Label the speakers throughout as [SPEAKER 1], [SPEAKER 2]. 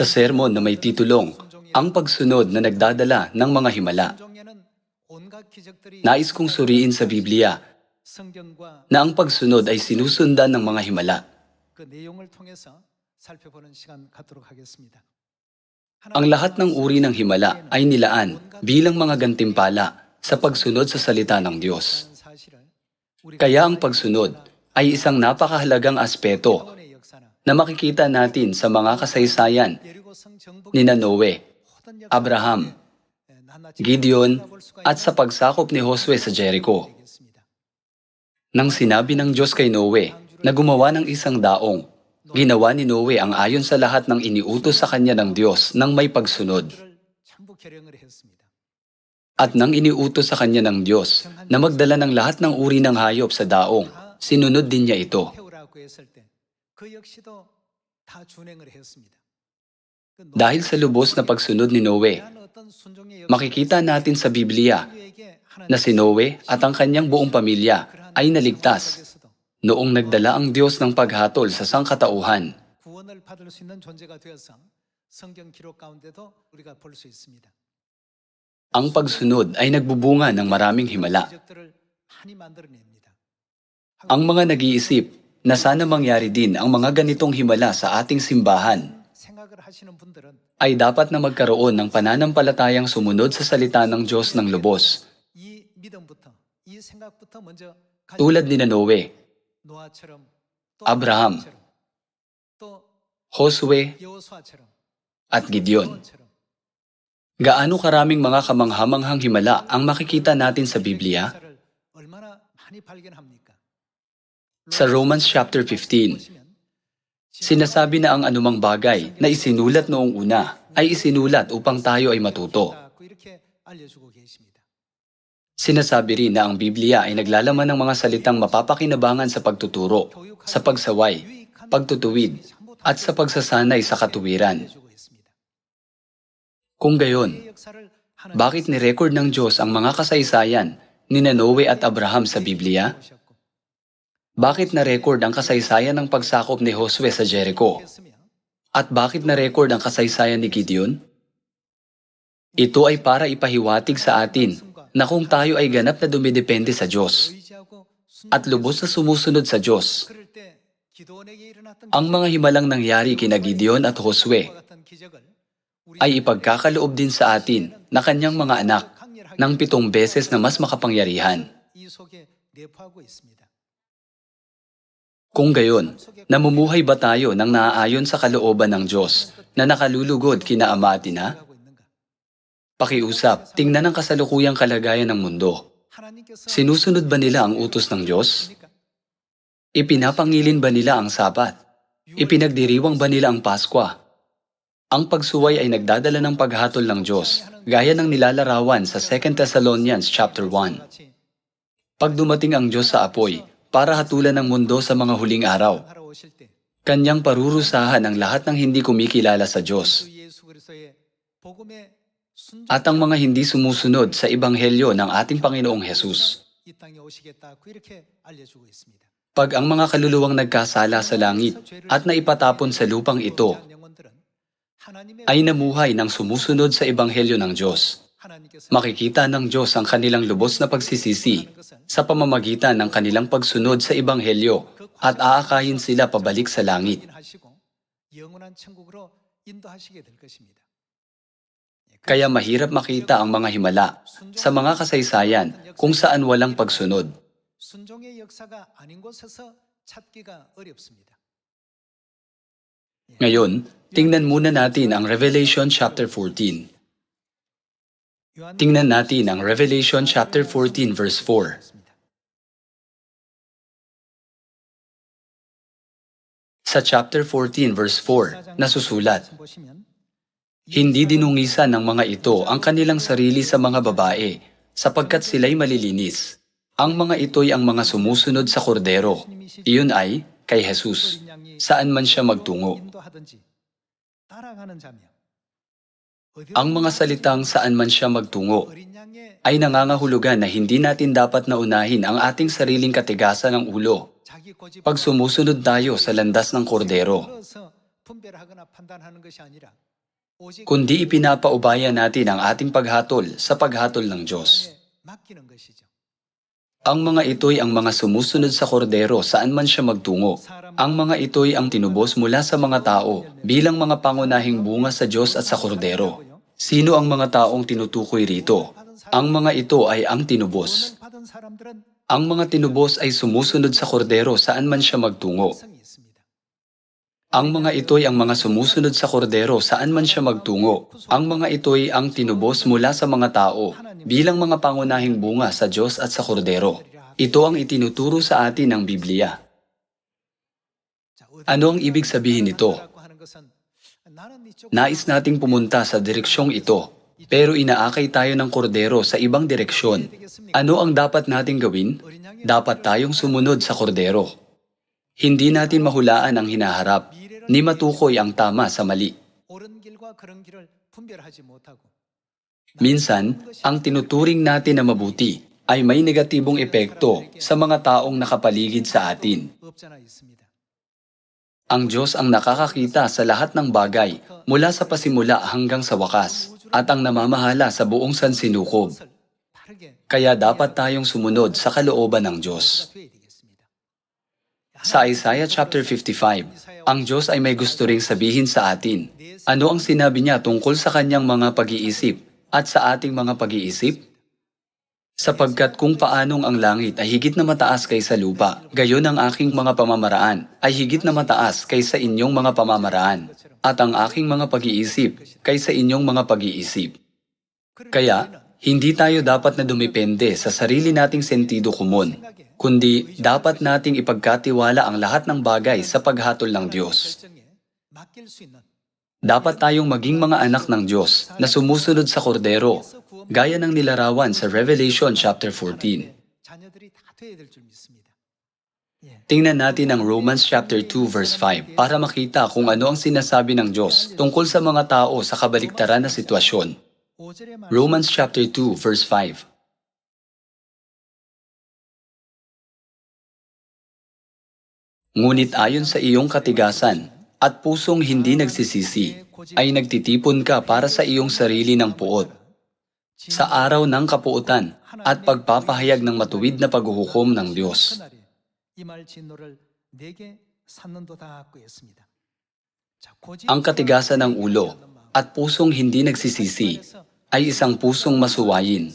[SPEAKER 1] sa sermon na may titulong Ang Pagsunod na Nagdadala ng Mga Himala. Nais kong suriin sa Biblia na ang pagsunod ay sinusundan ng mga himala. Ang lahat ng uri ng himala ay nilaan bilang mga gantimpala sa pagsunod sa salita ng Diyos. Kaya ang pagsunod ay isang napakahalagang aspeto na makikita natin sa mga kasaysayan ni Noe, Abraham, Gideon at sa pagsakop ni Josue sa Jericho. Nang sinabi ng Diyos kay Noe na gumawa ng isang daong, ginawa ni Noe ang ayon sa lahat ng iniutos sa kanya ng Diyos nang may pagsunod. At nang iniutos sa kanya ng Diyos na magdala ng lahat ng uri ng hayop sa daong, sinunod din niya ito. Dahil sa lubos na pagsunod ni Noe, makikita natin sa Biblia na si Noe at ang kanyang buong pamilya ay naligtas noong nagdala ang Diyos ng paghatol sa sangkatauhan. Ang pagsunod ay nagbubunga ng maraming himala. Ang mga nag-iisip na sana mangyari din ang mga ganitong himala sa ating simbahan. Ay dapat na magkaroon ng pananampalatayang sumunod sa salita ng Diyos ng lubos. Tulad ni Noe,
[SPEAKER 2] Abraham,
[SPEAKER 1] Josue, at Gideon. Gaano karaming mga kamanghamanghang himala ang makikita natin sa Biblia? sa Romans chapter 15. Sinasabi na ang anumang bagay na isinulat noong una ay isinulat upang tayo ay matuto. Sinasabi rin na ang Biblia ay naglalaman ng mga salitang mapapakinabangan sa pagtuturo, sa pagsaway, pagtutuwid, at sa pagsasanay sa katuwiran. Kung gayon, bakit nirecord ng Diyos ang mga kasaysayan ni Nanoe at Abraham sa Biblia? bakit na-record ang kasaysayan ng pagsakop ni Josue sa Jericho? At bakit na-record ang kasaysayan ni Gideon? Ito ay para ipahiwatig sa atin na kung tayo ay ganap na dumidepende sa Diyos at lubos na sumusunod sa Diyos, ang mga himalang nangyari kina Gideon at Josue ay ipagkakaloob din sa atin na kanyang mga anak ng pitong beses na mas makapangyarihan. Kung gayon, namumuhay ba tayo ng naaayon sa kalooban ng Diyos na nakalulugod kina Ama at Ina? Pakiusap, tingnan ang kasalukuyang kalagayan ng mundo. Sinusunod ba nila ang utos ng Diyos? Ipinapangilin ba nila ang sapat? Ipinagdiriwang ba nila ang Paskwa? Ang pagsuway ay nagdadala ng paghatol ng Diyos, gaya ng nilalarawan sa 2 Thessalonians chapter 1. Pag dumating ang Diyos sa apoy, para hatulan ang mundo sa mga huling araw. Kanyang parurusahan ang lahat ng hindi kumikilala sa Diyos at ang mga hindi sumusunod sa Ibanghelyo ng ating Panginoong Hesus. Pag ang mga kaluluwang nagkasala sa langit at naipatapon sa lupang ito, ay namuhay ng sumusunod sa Ebanghelyo ng Diyos. Makikita ng Diyos ang kanilang lubos na pagsisisi sa pamamagitan ng kanilang pagsunod sa Ibanghelyo at aakayin sila pabalik sa langit. Kaya mahirap makita ang mga himala sa mga kasaysayan kung saan walang pagsunod. Ngayon, tingnan muna natin ang Revelation chapter 14. Tingnan natin ang Revelation chapter 14 verse 4. Sa chapter 14 verse 4 nasusulat, Hindi dinungisan ng mga ito ang kanilang sarili sa mga babae sapagkat sila'y malilinis. Ang mga ito'y ang mga sumusunod sa kordero. Iyon ay kay Jesus, saan man siya magtungo. Ang mga salitang saan man siya magtungo ay nangangahulugan na hindi natin dapat naunahin ang ating sariling katigasan ng ulo pag sumusunod tayo sa landas ng kordero, kundi ipinapaubayan natin ang ating paghatol sa paghatol ng Diyos. Ang mga ito'y ang mga sumusunod sa kordero saan man siya magtungo. Ang mga ito'y ang tinubos mula sa mga tao bilang mga pangunahing bunga sa Diyos at sa kordero. Sino ang mga taong tinutukoy rito? Ang mga ito ay ang tinubos. Ang mga tinubos ay sumusunod sa kordero saan man siya magtungo. Ang mga ito'y ang mga sumusunod sa kordero saan man siya magtungo. Ang mga ito'y ang tinubos mula sa mga tao bilang mga pangunahing bunga sa Diyos at sa kordero. Ito ang itinuturo sa atin ng Biblia. Ano ang ibig sabihin nito? Nais nating pumunta sa direksyong ito, pero inaakay tayo ng kordero sa ibang direksyon. Ano ang dapat nating gawin? Dapat tayong sumunod sa kordero. Hindi natin mahulaan ang hinaharap ni matukoy ang tama sa mali. Minsan, ang tinuturing natin na mabuti ay may negatibong epekto sa mga taong nakapaligid sa atin. Ang Diyos ang nakakakita sa lahat ng bagay mula sa pasimula hanggang sa wakas at ang namamahala sa buong sansinukob. Kaya dapat tayong sumunod sa kalooban ng Diyos. Sa Isaiah chapter 55, ang Diyos ay may gusto ring sabihin sa atin. Ano ang sinabi niya tungkol sa kanyang mga pag-iisip at sa ating mga pag-iisip? Sapagkat kung paanong ang langit ay higit na mataas kaysa lupa, gayon ang aking mga pamamaraan ay higit na mataas kaysa inyong mga pamamaraan, at ang aking mga pag-iisip kaysa inyong mga pag-iisip. Kaya, hindi tayo dapat na dumepende sa sarili nating sentido kumon, kundi dapat nating ipagkatiwala ang lahat ng bagay sa paghatol ng Diyos. Dapat tayong maging mga anak ng Diyos na sumusunod sa kordero, gaya ng nilarawan sa Revelation chapter 14. Tingnan natin ang Romans chapter 2 verse 5 para makita kung ano ang sinasabi ng Diyos tungkol sa mga tao sa kabaliktaran na sitwasyon. Romans chapter 2, verse 5. Ngunit ayon sa iyong katigasan at pusong hindi nagsisisi, ay nagtitipon ka para sa iyong sarili ng puot. Sa araw ng kapuotan at pagpapahayag ng matuwid na paghuhukom ng Diyos. Ang katigasan ng ulo at pusong hindi nagsisisi ay isang pusong masuwayin.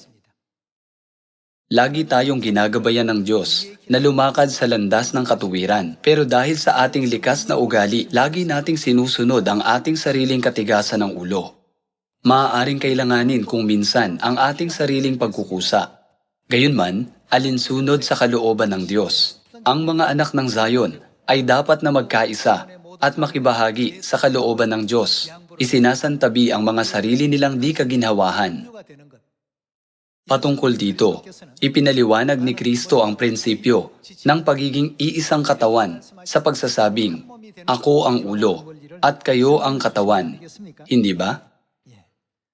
[SPEAKER 1] Lagi tayong ginagabayan ng Diyos na lumakad sa landas ng katuwiran. Pero dahil sa ating likas na ugali, lagi nating sinusunod ang ating sariling katigasan ng ulo. Maaaring kailanganin kung minsan ang ating sariling pagkukusa. Gayunman, alinsunod sa kalooban ng Diyos. Ang mga anak ng Zion ay dapat na magkaisa at makibahagi sa kalooban ng Diyos isinasantabi ang mga sarili nilang di kaginhawahan. Patungkol dito, ipinaliwanag ni Kristo ang prinsipyo ng pagiging iisang katawan sa pagsasabing, Ako ang ulo at kayo ang katawan, hindi ba?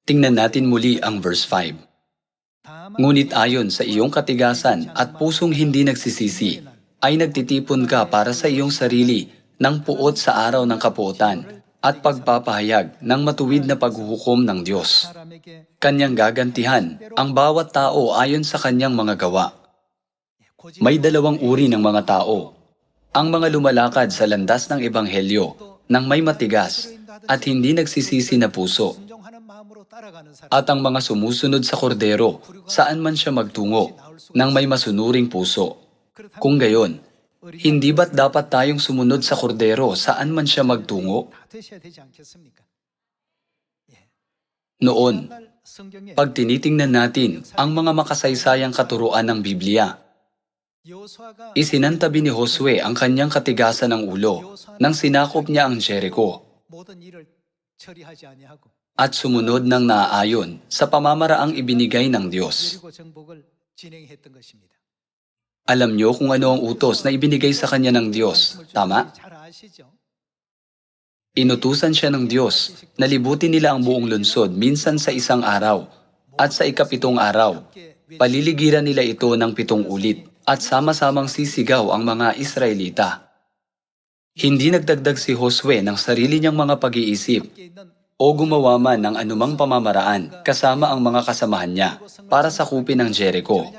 [SPEAKER 1] Tingnan natin muli ang verse 5. Ngunit ayon sa iyong katigasan at pusong hindi nagsisisi, ay nagtitipon ka para sa iyong sarili ng puot sa araw ng kapuotan at pagpapahayag ng matuwid na paghuhukom ng Diyos. Kanyang gagantihan ang bawat tao ayon sa kanyang mga gawa. May dalawang uri ng mga tao. Ang mga lumalakad sa landas ng Ebanghelyo nang may matigas at hindi nagsisisi na puso. At ang mga sumusunod sa kordero saan man siya magtungo nang may masunuring puso. Kung gayon, hindi ba't dapat tayong sumunod sa kordero saan man siya magtungo? Noon, pag tinitingnan natin ang mga makasaysayang katuruan ng Biblia, isinantabi ni Josue ang kanyang katigasan ng ulo nang sinakop niya ang Jericho at sumunod ng naaayon sa pamamaraang ibinigay ng Diyos. Alam niyo kung ano ang utos na ibinigay sa kanya ng Diyos, tama? Inutusan siya ng Diyos na libutin nila ang buong lungsod minsan sa isang araw at sa ikapitong araw. Paliligiran nila ito ng pitong ulit at sama-samang sisigaw ang mga Israelita. Hindi nagdagdag si Josue ng sarili niyang mga pag-iisip o gumawa man ng anumang pamamaraan kasama ang mga kasamahan niya para sakupin ang Jericho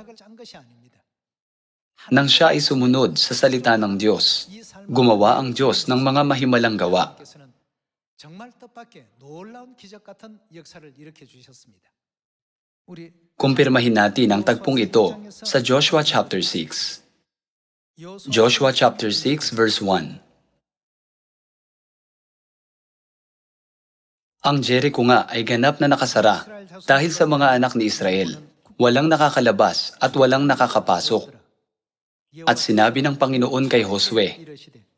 [SPEAKER 1] nang siya ay sumunod sa salita ng Diyos. Gumawa ang Diyos ng mga mahimalang gawa. Kumpirmahin natin ang tagpong ito sa Joshua chapter 6. Joshua chapter 6 verse 1. Ang Jericho nga ay ganap na nakasara dahil sa mga anak ni Israel. Walang nakakalabas at walang nakakapasok at sinabi ng Panginoon kay Josue,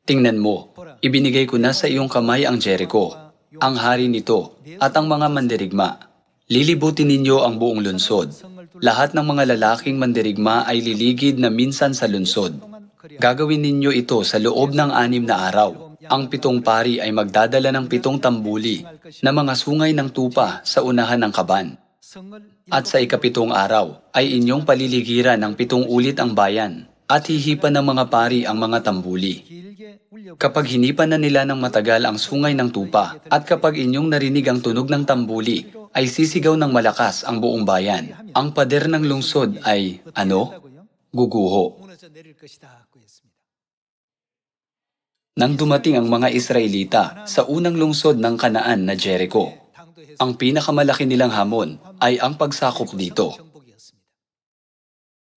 [SPEAKER 1] Tingnan mo, ibinigay ko na sa iyong kamay ang Jericho, ang hari nito, at ang mga mandirigma. Lilibutin ninyo ang buong lunsod. Lahat ng mga lalaking mandirigma ay liligid na minsan sa lunsod. Gagawin ninyo ito sa loob ng anim na araw. Ang pitong pari ay magdadala ng pitong tambuli na mga sungay ng tupa sa unahan ng kaban. At sa ikapitong araw ay inyong paliligiran ng pitong ulit ang bayan at hihipan ng mga pari ang mga tambuli. Kapag hinipan na nila ng matagal ang sungay ng tupa at kapag inyong narinig ang tunog ng tambuli, ay sisigaw ng malakas ang buong bayan. Ang pader ng lungsod ay, ano? Guguho. Nang dumating ang mga Israelita sa unang lungsod ng Kanaan na Jericho, ang pinakamalaki nilang hamon ay ang pagsakop dito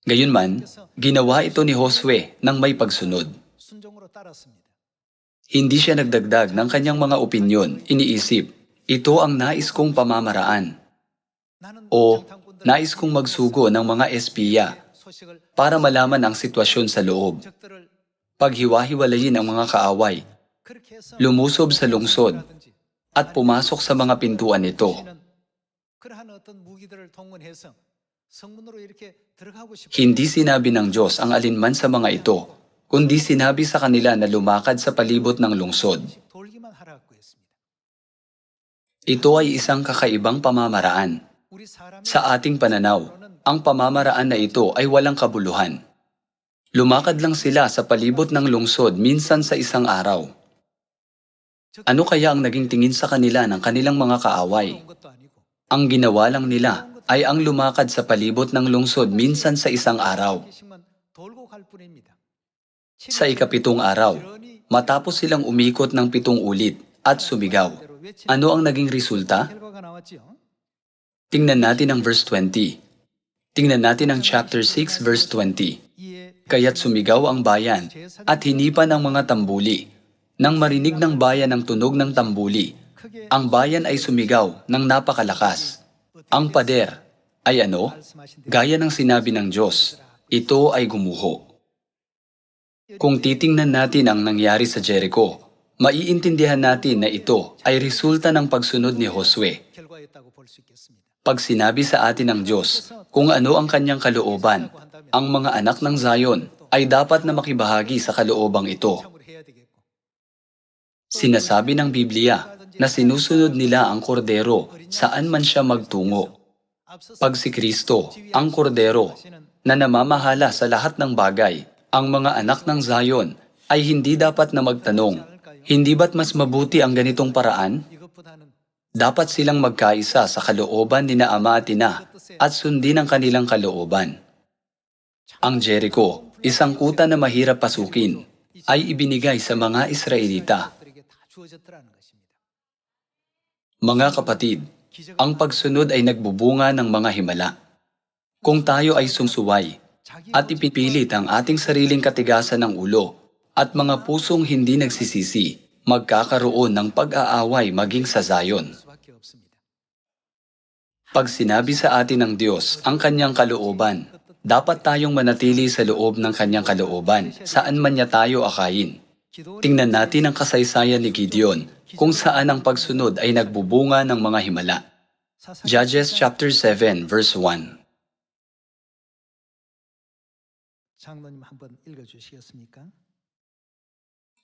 [SPEAKER 1] Gayunman, ginawa ito ni Josue ng may pagsunod. Hindi siya nagdagdag ng kanyang mga opinyon, iniisip, ito ang nais kong pamamaraan. O nais kong magsugo ng mga espiya para malaman ang sitwasyon sa loob. Paghiwa-hiwalayin ang mga kaaway, lumusob sa lungsod, at pumasok sa mga pintuan nito. Hindi sinabi ng Diyos ang alinman sa mga ito, kundi sinabi sa kanila na lumakad sa palibot ng lungsod. Ito ay isang kakaibang pamamaraan. Sa ating pananaw, ang pamamaraan na ito ay walang kabuluhan. Lumakad lang sila sa palibot ng lungsod minsan sa isang araw. Ano kaya ang naging tingin sa kanila ng kanilang mga kaaway? Ang ginawa lang nila ay ang lumakad sa palibot ng lungsod minsan sa isang araw. Sa ikapitong araw, matapos silang umikot ng pitong ulit at sumigaw, ano ang naging resulta? Tingnan natin ang verse 20. Tingnan natin ang chapter 6 verse 20. Kaya't sumigaw ang bayan at hinipan ang mga tambuli. Nang marinig ng bayan ang tunog ng tambuli, ang bayan ay sumigaw ng napakalakas. Ang pader ay ano? Gaya ng sinabi ng Diyos, ito ay gumuho. Kung titingnan natin ang nangyari sa Jericho, maiintindihan natin na ito ay resulta ng pagsunod ni Josue. Pag sinabi sa atin ng Diyos kung ano ang kanyang kalooban, ang mga anak ng Zion ay dapat na makibahagi sa kaloobang ito. Sinasabi ng Biblia na sinusunod nila ang kordero saan man siya magtungo. Pag si Kristo, ang kordero, na namamahala sa lahat ng bagay, ang mga anak ng Zion ay hindi dapat na magtanong, hindi ba't mas mabuti ang ganitong paraan? Dapat silang magkaisa sa kalooban ni na Ama at Ina at sundin ang kanilang kalooban. Ang Jericho, isang kuta na mahirap pasukin, ay ibinigay sa mga Israelita. Mga kapatid, ang pagsunod ay nagbubunga ng mga himala. Kung tayo ay sumsuway at ipipilit ang ating sariling katigasan ng ulo at mga pusong hindi nagsisisi, magkakaroon ng pag-aaway maging sa Zion. Pag sinabi sa atin ng Diyos ang kanyang kalooban, dapat tayong manatili sa loob ng kanyang kalooban, saan man niya tayo akayin. Tingnan natin ang kasaysayan ni Gideon kung saan ang pagsunod ay nagbubunga ng mga himala. Judges chapter 7 verse 1.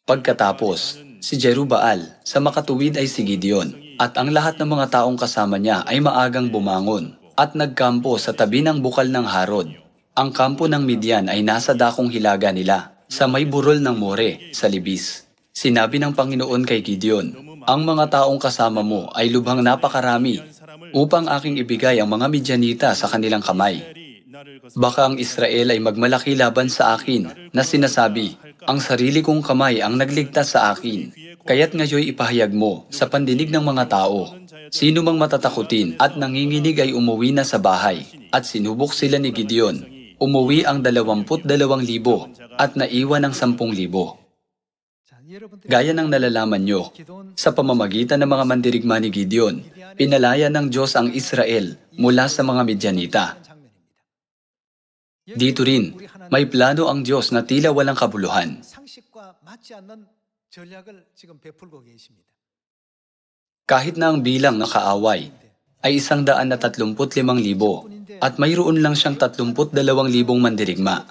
[SPEAKER 1] Pagkatapos, si Jerubaal sa makatuwid ay si Gideon, at ang lahat ng mga taong kasama niya ay maagang bumangon, at nagkampo sa tabi ng bukal ng Harod. Ang kampo ng Midian ay nasa dakong hilaga nila, sa may burol ng More, sa Libis. Sinabi ng Panginoon kay Gideon, Ang mga taong kasama mo ay lubhang napakarami upang aking ibigay ang mga Midyanita sa kanilang kamay. Baka ang Israel ay magmalaki laban sa akin na sinasabi, ang sarili kong kamay ang nagligtas sa akin. Kaya't ngayoy ipahayag mo sa pandinig ng mga tao. Sino mang matatakutin at nanginginig ay umuwi na sa bahay. At sinubok sila ni Gideon. Umuwi ang dalawamput dalawang libo at naiwan ang sampung libo. Gaya ng nalalaman nyo, sa pamamagitan ng mga mandirigma ni Gideon, pinalaya ng Diyos ang Israel mula sa mga Midyanita. Dito rin, may plano ang Diyos na tila walang kabuluhan. Kahit na ang bilang na kaaway ay isang daan na tatlumput limang libo at mayroon lang siyang tatlumput dalawang libong mandirigma,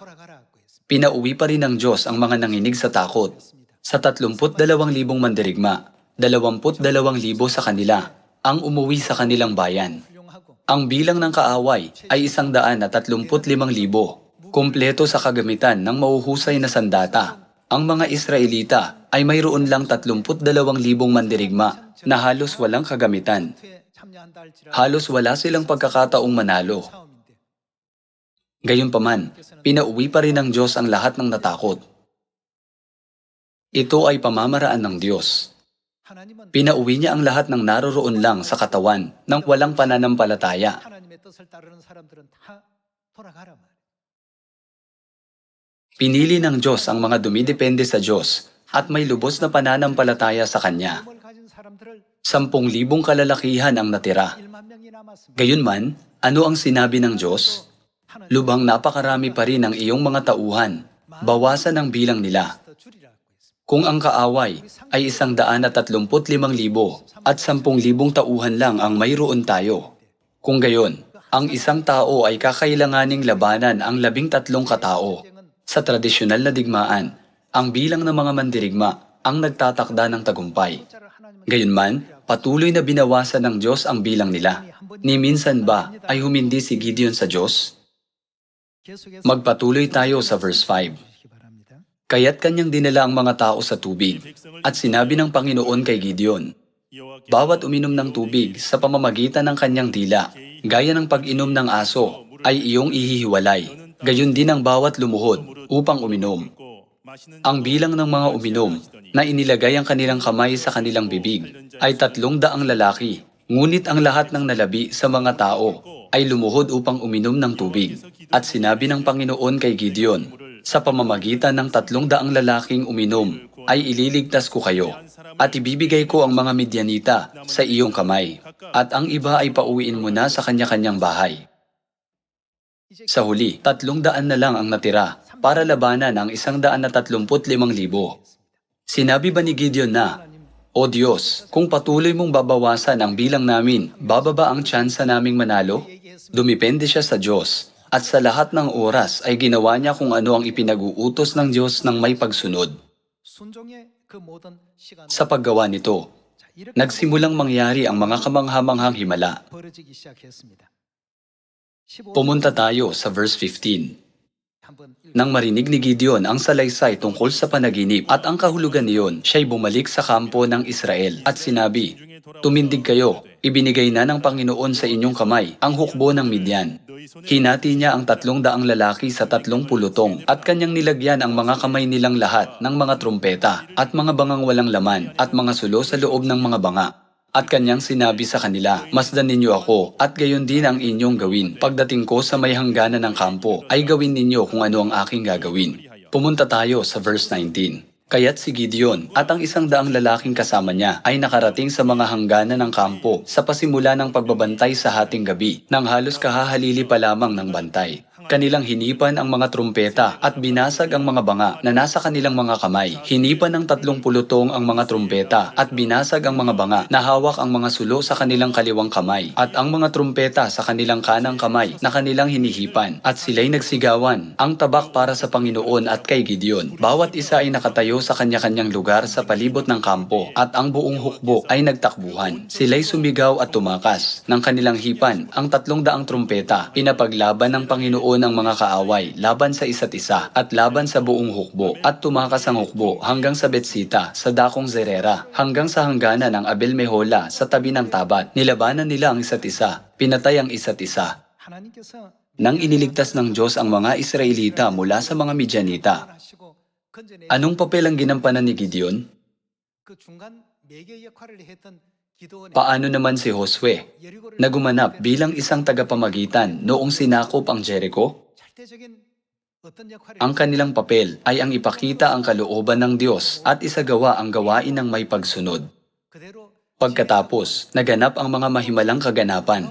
[SPEAKER 1] pinauwi pa rin ng Diyos ang mga nanginig sa takot sa 32,000 mandirigma, 22,000 sa kanila ang umuwi sa kanilang bayan. Ang bilang ng kaaway ay 135,000, kumpleto sa kagamitan ng mauhusay na sandata. Ang mga Israelita ay mayroon lang 32,000 mandirigma na halos walang kagamitan. Halos wala silang pagkakataong manalo. Gayunpaman, pinauwi pa rin ng Diyos ang lahat ng natakot ito ay pamamaraan ng Diyos. Pinauwi niya ang lahat ng naroroon lang sa katawan ng walang pananampalataya. Pinili ng Diyos ang mga dumidepende sa Diyos at may lubos na pananampalataya sa Kanya. Sampung libong kalalakihan ang natira. Gayunman, ano ang sinabi ng Diyos? Lubhang napakarami pa rin ang iyong mga tauhan. Bawasan ang bilang nila kung ang kaaway ay isang daan at tatlumput limang libo at sampung libong tauhan lang ang mayroon tayo. Kung gayon, ang isang tao ay kakailanganing labanan ang labing tatlong katao. Sa tradisyonal na digmaan, ang bilang ng mga mandirigma ang nagtatakda ng tagumpay. Gayunman, patuloy na binawasan ng Diyos ang bilang nila. Ni minsan ba ay humindi si Gideon sa Diyos? Magpatuloy tayo sa verse 5. Kaya't kanyang dinala ang mga tao sa tubig. At sinabi ng Panginoon kay Gideon, Bawat uminom ng tubig sa pamamagitan ng kanyang dila, gaya ng pag-inom ng aso, ay iyong ihihiwalay. Gayon din ang bawat lumuhod upang uminom. Ang bilang ng mga uminom na inilagay ang kanilang kamay sa kanilang bibig ay tatlong daang lalaki, ngunit ang lahat ng nalabi sa mga tao ay lumuhod upang uminom ng tubig. At sinabi ng Panginoon kay Gideon, sa pamamagitan ng tatlong daang lalaking uminom ay ililigtas ko kayo at ibibigay ko ang mga Midyanita sa iyong kamay at ang iba ay pauwiin mo na sa kanya-kanyang bahay. Sa huli, tatlong daan na lang ang natira para labanan ang isang daan na tatlumput limang libo. Sinabi ba ni Gideon na, O Diyos, kung patuloy mong babawasan ang bilang namin, bababa ang tsansa naming manalo? Dumipende siya sa Diyos, at sa lahat ng oras ay ginawa niya kung ano ang ipinag-uutos ng Diyos ng may pagsunod. Sa paggawa nito, nagsimulang mangyari ang mga kamanghamanghang himala. Pumunta tayo sa verse 15. Nang marinig ni Gideon ang salaysay tungkol sa panaginip at ang kahulugan niyon, siya'y bumalik sa kampo ng Israel at sinabi, Tumindig kayo, ibinigay na ng Panginoon sa inyong kamay ang hukbo ng Midyan. Hinati niya ang tatlong daang lalaki sa tatlong pulutong at kanyang nilagyan ang mga kamay nilang lahat ng mga trumpeta at mga bangang walang laman at mga sulo sa loob ng mga banga at kanyang sinabi sa kanila, Masdan ninyo ako, at gayon din ang inyong gawin. Pagdating ko sa may hangganan ng kampo, ay gawin ninyo kung ano ang aking gagawin. Pumunta tayo sa verse 19. Kaya't si Gideon at ang isang daang lalaking kasama niya ay nakarating sa mga hangganan ng kampo sa pasimula ng pagbabantay sa hating gabi nang halos kahahalili pa lamang ng bantay. Kanilang hinipan ang mga trumpeta at binasag ang mga banga na nasa kanilang mga kamay. Hinipan ng tatlong pulutong ang mga trumpeta at binasag ang mga banga na hawak ang mga sulo sa kanilang kaliwang kamay at ang mga trumpeta sa kanilang kanang kamay na kanilang hinihipan at sila'y nagsigawan ang tabak para sa Panginoon at kay Gideon. Bawat isa ay nakatayo sa kanya-kanyang lugar sa palibot ng kampo at ang buong hukbo ay nagtakbuhan. Sila'y sumigaw at tumakas ng kanilang hipan ang tatlong daang trumpeta. Pinapaglaban ng Panginoon ng mga kaaway laban sa isa't isa at laban sa buong hukbo at tumakas ang hukbo hanggang sa Betsita sa dakong Zerera hanggang sa hangganan ng Abel Mehola sa tabi ng tabat. Nilabanan nila ang isa't isa, pinatay ang isa't isa. Nang iniligtas ng Diyos ang mga Israelita mula sa mga Midianita, anong papel ang ginampanan ni Gideon? Paano naman si Josue na gumanap bilang isang tagapamagitan noong sinakop ang Jericho? Ang kanilang papel ay ang ipakita ang kalooban ng Diyos at isagawa ang gawain ng may pagsunod. Pagkatapos, naganap ang mga mahimalang kaganapan.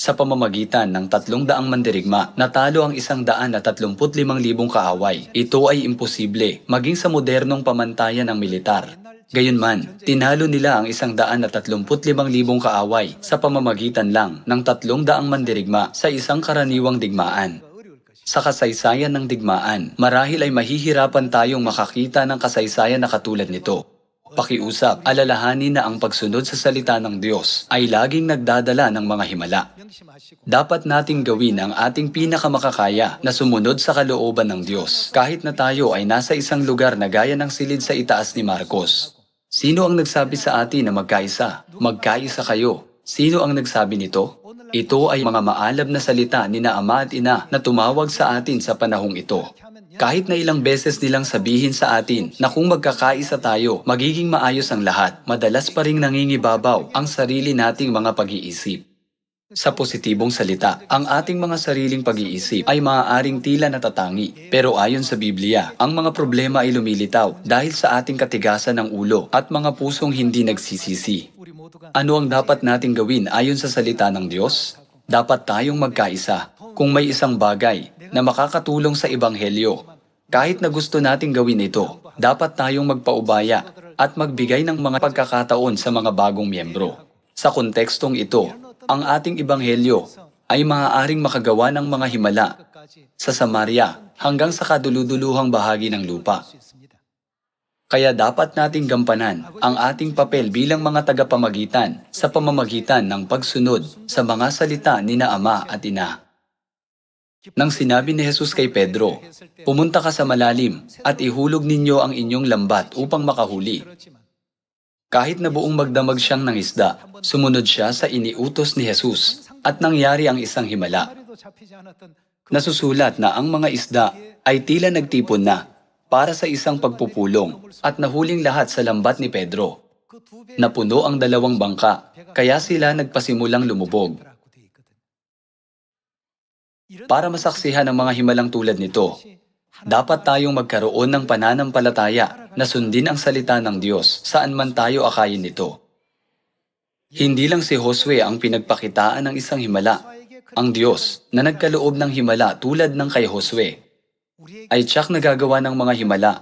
[SPEAKER 1] Sa pamamagitan ng tatlong daang mandirigma, natalo ang isang daan at tatlumput limang libong kaaway. Ito ay imposible, maging sa modernong pamantayan ng militar. Gayunman, tinalo nila ang 135,000 kaaway sa pamamagitan lang ng 300 mandirigma sa isang karaniwang digmaan. Sa kasaysayan ng digmaan, marahil ay mahihirapan tayong makakita ng kasaysayan na katulad nito. Pakiusap, alalahanin na ang pagsunod sa salita ng Diyos ay laging nagdadala ng mga himala. Dapat nating gawin ang ating pinakamakakaya na sumunod sa kalooban ng Diyos kahit na tayo ay nasa isang lugar na gaya ng silid sa itaas ni Marcos Sino ang nagsabi sa atin na magkaisa? Magkaisa kayo. Sino ang nagsabi nito? Ito ay mga maalab na salita ni na ama at ina na tumawag sa atin sa panahong ito. Kahit na ilang beses nilang sabihin sa atin na kung magkakaisa tayo, magiging maayos ang lahat, madalas pa ring nangingibabaw ang sarili nating mga pag-iisip. Sa positibong salita, ang ating mga sariling pag-iisip ay maaaring tila natatangi. Pero ayon sa Biblia, ang mga problema ay lumilitaw dahil sa ating katigasan ng ulo at mga pusong hindi nagsisisi. Ano ang dapat nating gawin ayon sa salita ng Diyos? Dapat tayong magkaisa kung may isang bagay na makakatulong sa Ebanghelyo. Kahit na gusto nating gawin ito, dapat tayong magpaubaya at magbigay ng mga pagkakataon sa mga bagong miyembro. Sa kontekstong ito, ang ating ibanghelyo ay maaaring makagawa ng mga himala sa Samaria hanggang sa kaduluduluhang bahagi ng lupa. Kaya dapat nating gampanan ang ating papel bilang mga tagapamagitan sa pamamagitan ng pagsunod sa mga salita ni na Ama at Ina. Nang sinabi ni Jesus kay Pedro, pumunta ka sa malalim at ihulog ninyo ang inyong lambat upang makahuli. Kahit na buong magdamag siyang ng isda, sumunod siya sa iniutos ni Jesus at nangyari ang isang himala. Nasusulat na ang mga isda ay tila nagtipon na para sa isang pagpupulong at nahuling lahat sa lambat ni Pedro. Napuno ang dalawang bangka kaya sila nagpasimulang lumubog. Para masaksihan ang mga himalang tulad nito, dapat tayong magkaroon ng pananampalataya na sundin ang salita ng Diyos saan man tayo akayin nito. Hindi lang si Josue ang pinagpakitaan ng isang himala. Ang Diyos na nagkaloob ng himala tulad ng kay Josue ay tiyak na ng mga himala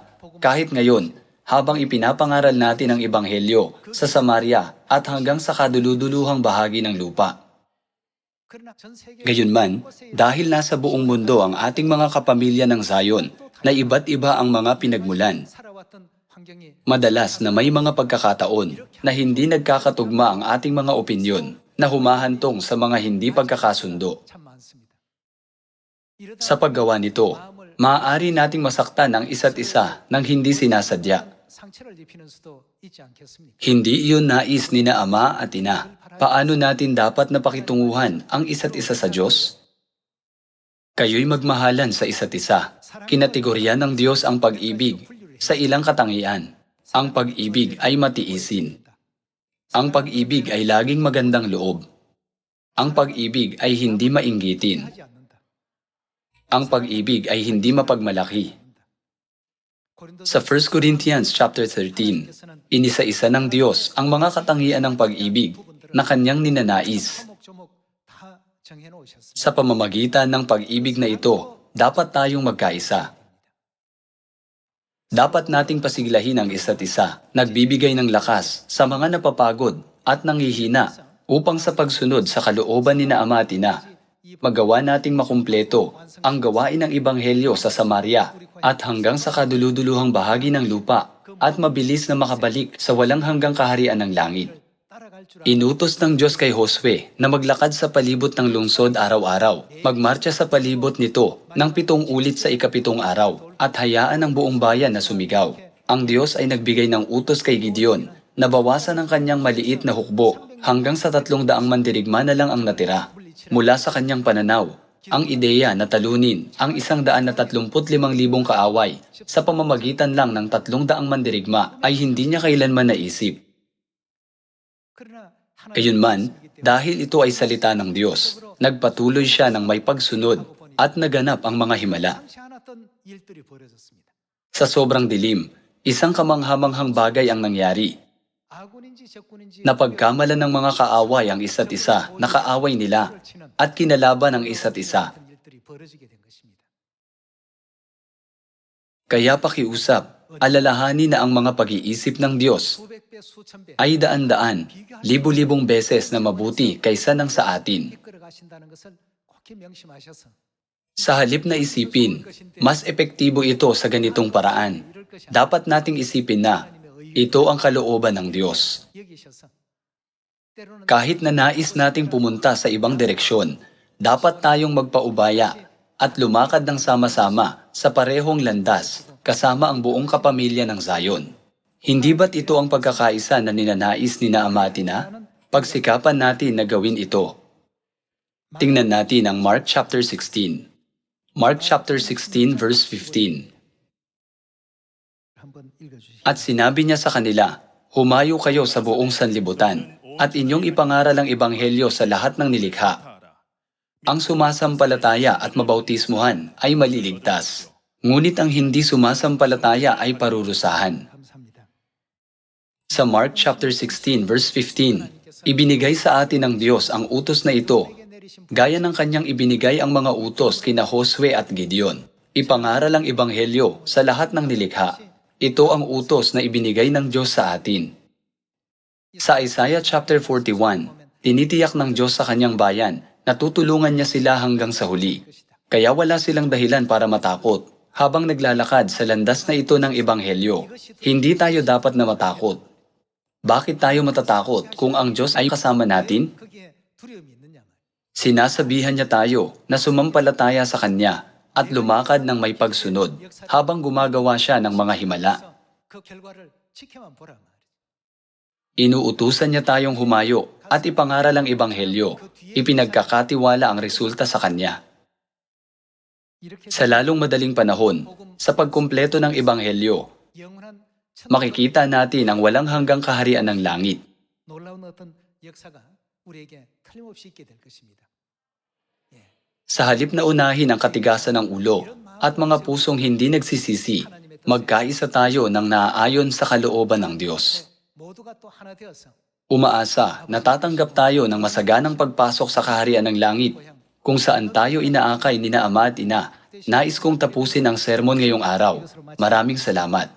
[SPEAKER 1] kahit ngayon habang ipinapangaral natin ang Ebanghelyo sa Samaria at hanggang sa kaduluduluhang bahagi ng lupa. Gayunman, dahil nasa buong mundo ang ating mga kapamilya ng Zion na iba't iba ang mga pinagmulan, Madalas na may mga pagkakataon na hindi nagkakatugma ang ating mga opinyon na humahantong sa mga hindi pagkakasundo. Sa paggawa nito, maaari nating masaktan ang isa't isa ng hindi sinasadya. Hindi iyon nais ni na ama at ina. Paano natin dapat napakitunguhan ang isa't isa sa Diyos? Kayo'y magmahalan sa isa't isa. Kinategorya ng Diyos ang pag-ibig sa ilang katangian. Ang pag-ibig ay matiisin. Ang pag-ibig ay laging magandang loob. Ang pag-ibig ay hindi mainggitin. Ang pag-ibig ay hindi mapagmalaki. Sa 1 Corinthians chapter 13, inisa-isa ng Diyos ang mga katangian ng pag-ibig na kanyang ninanais. Sa pamamagitan ng pag-ibig na ito, dapat tayong magkaisa. Dapat nating pasiglahin ang isa't isa, nagbibigay ng lakas sa mga napapagod at nanghihina upang sa pagsunod sa kalooban ni na Ama at Ina, magawa nating makumpleto ang gawain ng Ebanghelyo sa Samaria at hanggang sa kaduluduluhang bahagi ng lupa at mabilis na makabalik sa walang hanggang kaharian ng langit. Inutos ng Diyos kay Josue na maglakad sa palibot ng lungsod araw-araw, magmarcha sa palibot nito ng pitong ulit sa ikapitong araw, at hayaan ang buong bayan na sumigaw. Ang Diyos ay nagbigay ng utos kay Gideon na bawasan ang kanyang maliit na hukbo hanggang sa tatlong daang mandirigma na lang ang natira. Mula sa kanyang pananaw, ang ideya na talunin ang isang daan na tatlumput limang libong kaaway sa pamamagitan lang ng tatlong daang mandirigma ay hindi niya kailanman naisip. Gayunman, dahil ito ay salita ng Diyos, nagpatuloy siya ng may pagsunod at naganap ang mga himala. Sa sobrang dilim, isang kamanghamanghang bagay ang nangyari. Napagkamalan ng mga kaaway ang isa't isa, nakaaway nila, at kinalaban ang isa't isa. Kaya pakiusap, alalahanin na ang mga pag-iisip ng Diyos ay daan-daan, libu-libong beses na mabuti kaysa ng sa atin. Sa halip na isipin, mas epektibo ito sa ganitong paraan. Dapat nating isipin na ito ang kalooban ng Diyos. Kahit na nais nating pumunta sa ibang direksyon, dapat tayong magpaubaya at lumakad ng sama-sama sa parehong landas kasama ang buong kapamilya ng Zion. Hindi ba't ito ang pagkakaisa na ninanais ni Naamatina? Pagsikapan natin na gawin ito. Tingnan natin ang Mark chapter 16. Mark chapter 16 verse 15. At sinabi niya sa kanila, Humayo kayo sa buong sanlibutan, at inyong ipangaral ang ebanghelyo sa lahat ng nilikha. Ang sumasampalataya at mabautismuhan ay maliligtas. Ngunit ang hindi sumasampalataya ay parurusahan. Sa Mark chapter 16 verse 15, ibinigay sa atin ng Diyos ang utos na ito, gaya ng kanyang ibinigay ang mga utos kina Josue at Gideon. Ipangaral ang ebanghelyo sa lahat ng nilikha. Ito ang utos na ibinigay ng Diyos sa atin. Sa Isaiah chapter 41, tinitiyak ng Diyos sa kanyang bayan na tutulungan niya sila hanggang sa huli. Kaya wala silang dahilan para matakot habang naglalakad sa landas na ito ng Ebanghelyo, hindi tayo dapat na matakot. Bakit tayo matatakot kung ang Diyos ay kasama natin? Sinasabihan niya tayo na sumampalataya sa Kanya at lumakad ng may pagsunod habang gumagawa siya ng mga himala. Inuutusan niya tayong humayo at ipangaral ang Ebanghelyo. Ipinagkakatiwala ang resulta sa Kanya sa lalong madaling panahon sa pagkumpleto ng Ebanghelyo, makikita natin ang walang hanggang kaharian ng langit. Sa halip na unahin ang katigasan ng ulo at mga pusong hindi nagsisisi, magkaisa tayo ng naaayon sa kalooban ng Diyos. Umaasa na tatanggap tayo ng masaganang pagpasok sa kaharian ng langit kung saan tayo inaakay ni Naama at Ina. Nais kong tapusin ang sermon ngayong araw. Maraming salamat.